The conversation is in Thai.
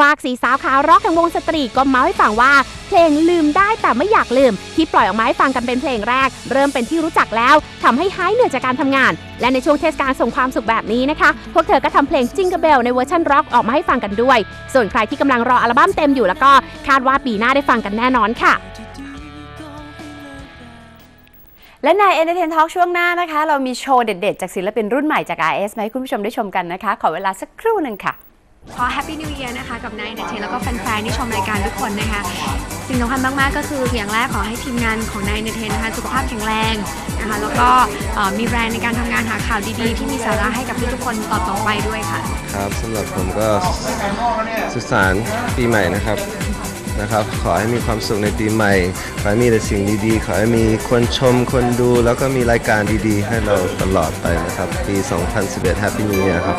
ฝากสีสาวขาร็อกแห่งวงสตรีก็มาให้ฟังว่า เพลงลืมได้แต่ไม่อยากลืม ที่ปล่อยออกมาให้ฟังกันเป็นเพลงแรก เริ่มเป็นที่รู้จักแล้วทำให้หายเหนื่อยจากการทำงาน และในช่วงเทศกาลส่งความสุขแบบนี้นะคะ พวกเธอก็ทำเพลงจิงก e เบลในเวอร์ชันร็อกออกมาให้ฟังกันด้วย ส่วนใครที่กำลังรออัลบั้มเต็มอยู่แล้วก็คาดว่าปีหน้าได้ฟังกันแน่นอนค่ะและใน Entertain Talk ช่วงหน้านะคะ เรามีโชว์เด็ด ๆ จากศิลปินรุ่นใหม่จาก RS มาให้คุณผู้ชมได้ชมกันนะคะ ขอเวลาสักครู่หนึ่งค่ะ ขอ Happy New Year นะคะ กับนายเดเทแล้วก็แฟนๆที่ชมรายการทุกคนนะคะ สิ่งสำคัญมากๆ ก็คืออย่างแรกขอให้ทีมงานของนายเดเทนะคะสุขภาพแข็งแรงนะคะ แล้วก็มีแรงในการทำงานหาข่าวดีๆ ที่มีสาระให้กับทุกๆคนต่อๆไปด้วยค่ะ ครับสำหรับผมก็สุขสานต์ปีใหม่นะครับนะครับ ขอให้มีความสุขในปีใหม่ ขอให้มีแต่สิ่งดีๆ ขอให้มีคนชมคนดู แล้วก็มีรายการดีๆ ให้เราตลอดไปนะครับ ปี 2011 Happy New Year ครับ